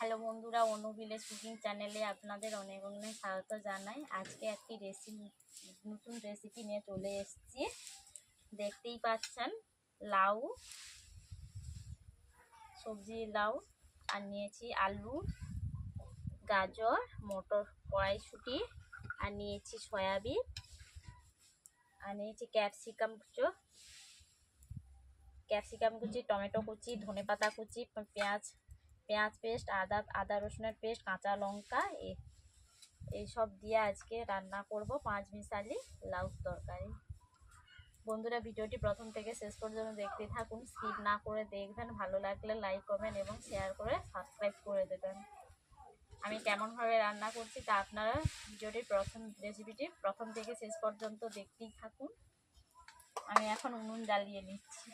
Hello বন্ধুরা, অনু village cooking চ্যানেলে আপনাদের অনেক অনেক স্বাগত জানাই। আজকে একটি রেসিপি নতুন রেসিপি নিয়ে চলে এসেছি। দেখতেই পাচ্ছেন, লাউ, সবজি লাউ, আর নিয়েছি আলু, গাজর, মটর কড়াইশুটি, আর নিয়েছি সয়াবিন, আর নিয়েছি ক্যাপসিকাম কুচো। ক্যাপসিকাম কুচি, টমেটো কুচি, ধনেপাতা কুচি, পেঁয়াজ পেঁয়াজ পেস্ট, আদা আদা রসুনের পেস্ট, কাঁচা লঙ্কা, এ- এইসব দিয়ে আজকে রান্না করব পাঁচ মিশালি লাউ তরকারি। বন্ধুরা, ভিডিওটি প্রথম থেকে শেষ পর্যন্ত দেখতে থাকুন, স্কিপ না করে দেখবেন, ভালো লাগলে লাইক করবেন এবং শেয়ার করে সাবস্ক্রাইব করে দেবেন। আমি কেমনভাবে রান্না করছি তা আপনারা ভিডিওটির প্রথম রেসিপিটি প্রথম থেকে শেষ পর্যন্ত দেখতেই থাকুন। আমি এখন উনুন জ্বালিয়ে নিচ্ছি।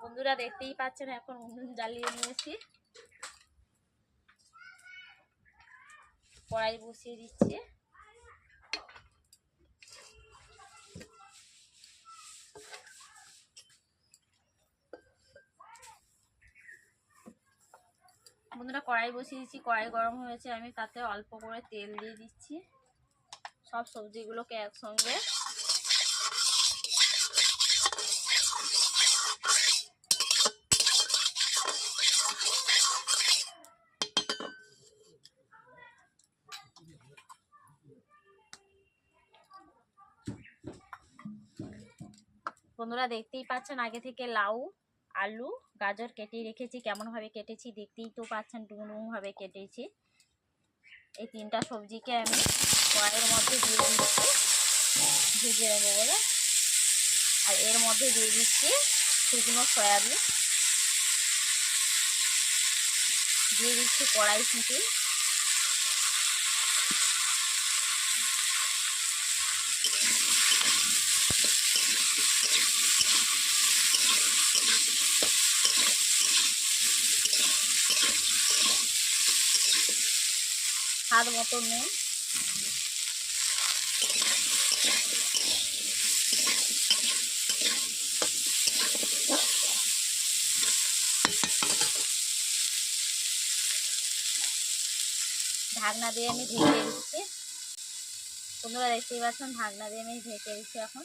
বন্ধুরা দেখতেই পাচ্ছেন, এখন উনুন জ্বালিয়ে নিয়েছি। কড়াই বসিয়ে দিচ্ছি। বন্ধুরা কড়াই বসিয়ে দিচ্ছি, কড়াই গরম হয়েছে, আমি তাতে অল্প করে তেল দিয়ে দিচ্ছি। সব সবজিগুলোকে একসঙ্গে বন্ধুরা দেখতেই পাচ্ছেন, আগে থেকে লাউ, আলু, গাজর কেটে রেখেছি, কেমনভাবে কেটেছি দেখতেই তো পাচ্ছেন, ডুমডুমভাবে কেটেছি। এই তিনটা সবজিকে আমি কড়াইয়ের মধ্যে দিয়ে দিচ্ছি, ভেজে নেব বলে। আর এর মধ্যে দিয়ে দিচ্ছি শুকনো সয়াবিন। দিয়ে দিচ্ছি কড়াই ফুটি স্বাদ মতো নুন। ঢাকনা দিয়ে আমি ঢেকে দিচ্ছি। তোমরা দেখতেই পাচ্ছেন ঢাকনা দিয়ে আমি ঢেকে দিচ্ছি এখন।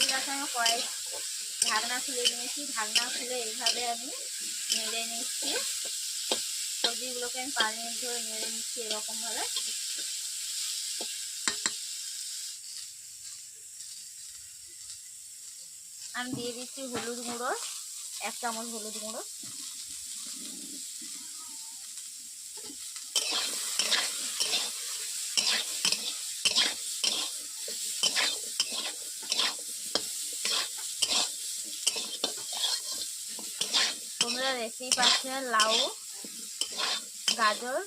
আমি কড়াই ঢাকনা খুলে নিয়েছি ঢাকনা খুলে এইভাবে আমি নেড়ে নিচ্ছি। সবজিগুলোকে আমি মিনিট ধরে নেড়ে নিচ্ছি এরকমভাবে। আমি দিয়ে দিচ্ছি হলুদ গুঁড়ো, এক চামচ হলুদ গুঁড়ো। দেখতেই পাচ্ছেন, লাউ, গাজর,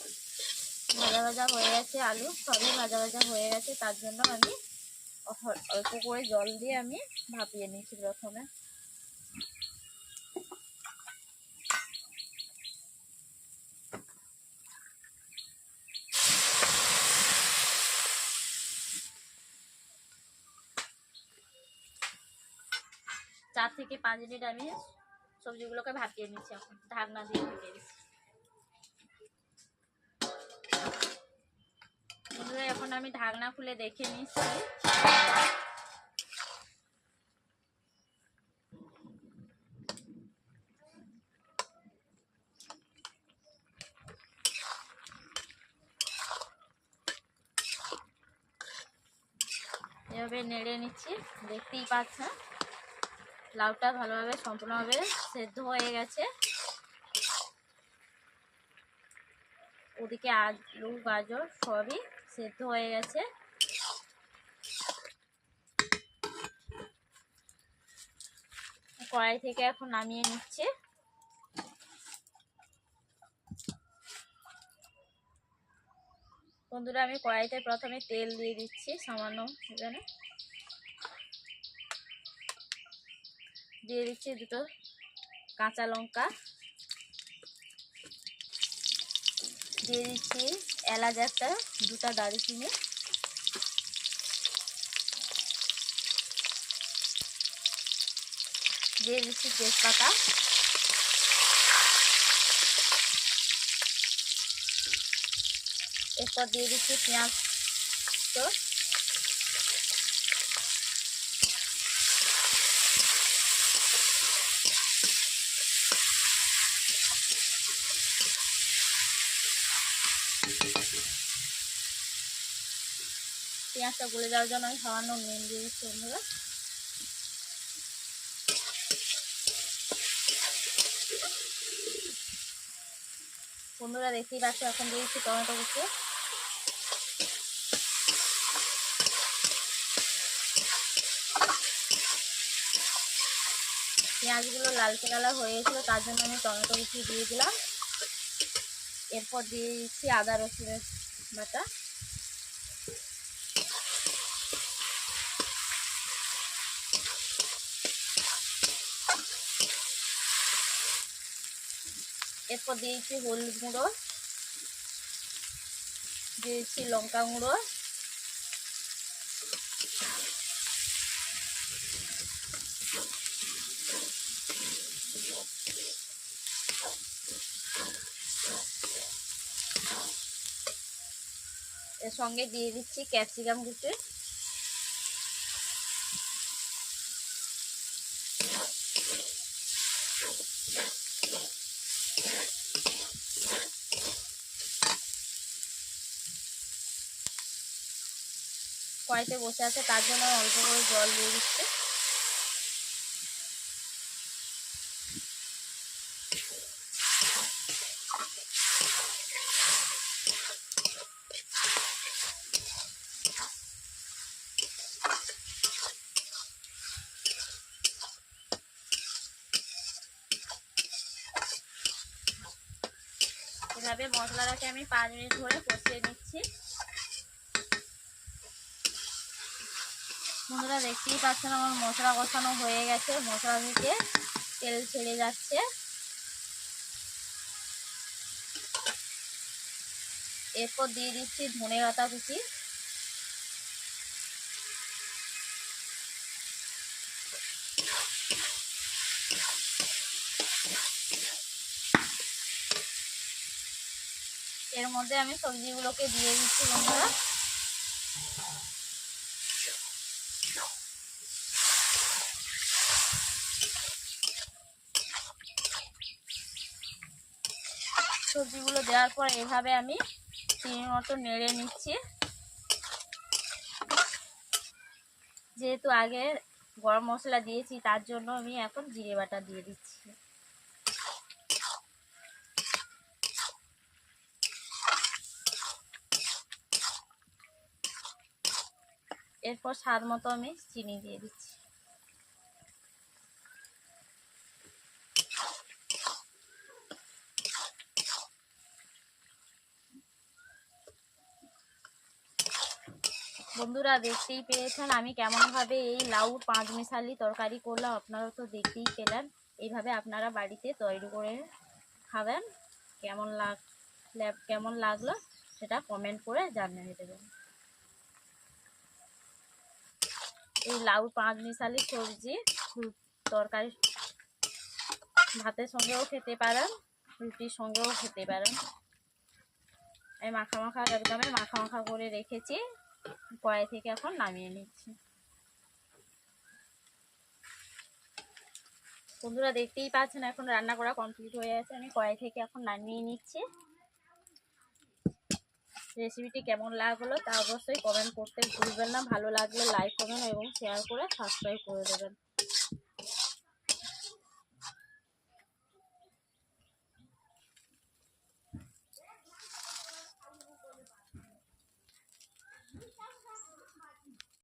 ভাজা ভাজা হয়ে গেছে আলু, সবই ভাজা ভাজা হয়ে গেছে, তার জন্য আমি অল্প করে জল দিয়ে আমি ভাপিয়ে নিয়েছি প্রথমে। চার থেকে পাঁচ মিনিট আমি সবজিগুলোকে ভাপিয়ে নিচ্ছি এখন, ঢাকনা দিয়ে ঢেকে দিচ্ছি। এখন আমি ঢাকনা খুলে দেখে নিচ্ছি। এভাবে নেড়ে নিচ্ছি, দেখতেই পাচ্ছেন। লাউটা ভালোভাবে সম্পূর্ণভাবে সেদ্ধ হয়ে গেছে। ওদিকে আলু, গাজর সবই সেদ্ধ হয়ে গেছে। কড়াই থেকে এখন নামিয়ে নিচ্ছে। বন্ধুরা, আমি কড়াইতে প্রথমে তেল দিয়ে দিচ্ছি সামান্য এখানে। দিয়ে দিচ্ছি দুটো কাঁচা লঙ্কা। দিয়ে দিচ্ছি এলাচ একটা, দুটা দারুচিনি। দিয়ে দিচ্ছি তেজপাতা। এরপর দিয়ে দিচ্ছি পেঁয়াজ তো। পেঁয়াজটা গলে যাওয়ার জন্য আমি সামান্য নুন দিয়ে দিচ্ছি বন্ধুরা। বন্ধুরা দেখতেই পাচ্ছ, এখন দিয়ে দিচ্ছি টমেটো কুচি। পেঁয়াজগুলো লালচে কালার হয়ে গেছিল তার জন্য আমি টমেটো কুচি দিয়ে দিলাম। এরপর দিয়ে দিচ্ছি আদা রসুনের বাটা। এরপর দিয়েছি হলুদ গুঁড়ো দিয়েছি লঙ্কা গুঁড়ো এর সঙ্গে দিয়ে দিচ্ছি ক্যাপসিকাম কুচি কড়াইতে বসে আছে, তার জন্য অল্প করে জল দিয়ে দিচ্ছি। এভাবে মশলাটাকে আমি পাঁচ মিনিট ধরে কষিয়ে নিচ্ছি। বন্ধুরা দেখতেই পাচ্ছেন আমার মশলা কষানো হয়ে গেছে। মশলা থেকে তেল ছেড়ে যাচ্ছে। এরপর দিয়ে দিচ্ছি ধনে পাতা কুচি। এর মধ্যে আমি সবজিগুলোকে দিয়ে দিচ্ছি বন্ধুরা। সবজিগুলো দেওয়ার পর এভাবে আমি তিন মতো নেড়ে নিচ্ছি। যেহেতু আগে গরম মশলা দিয়েছি, তার জন্য আমি এখন জিরে বাটা দিয়ে দিচ্ছি। এরপর স্বাদ মতো আমি চিনি দিয়ে দিচ্ছি। বন্ধুরা দেখতেই পেয়েছেন আমি কেমনভাবে এই লাউ পাঁচ মিশালি তরকারি করলাম। আপনারা তো দেখতেই পেলেন। এইভাবে আপনারা বাড়িতে তৈরি করে খাবেন। কেমন লাগ কেমন লাগল সেটা কমেন্ট করে জানিয়ে দেবেন। এই লাউ পাঁচ মিশালি সবজি তরকারি ভাতের সঙ্গেও খেতে পারেন, রুটির সঙ্গেও খেতে পারেন। আমি মাখা মাখা একদমই মাখা মাখা করে রেখেছি। কড়াই থেকে এখন নামিয়ে নিচ্ছি। বন্ধুরা দেখতেই পাচ্ছেন, এখন রান্না করা কমপ্লিট হয়ে গেছে। আমি কড়াই থেকে এখন নামিয়ে নিচ্ছি। রেসিপিটি কেমন লাগল তা অবশ্যই কমেন্ট করতে ভুলবেন না। ভালো লাগলে লাইক করবেন এবং শেয়ার করে সাবস্ক্রাইব করে দেবেন।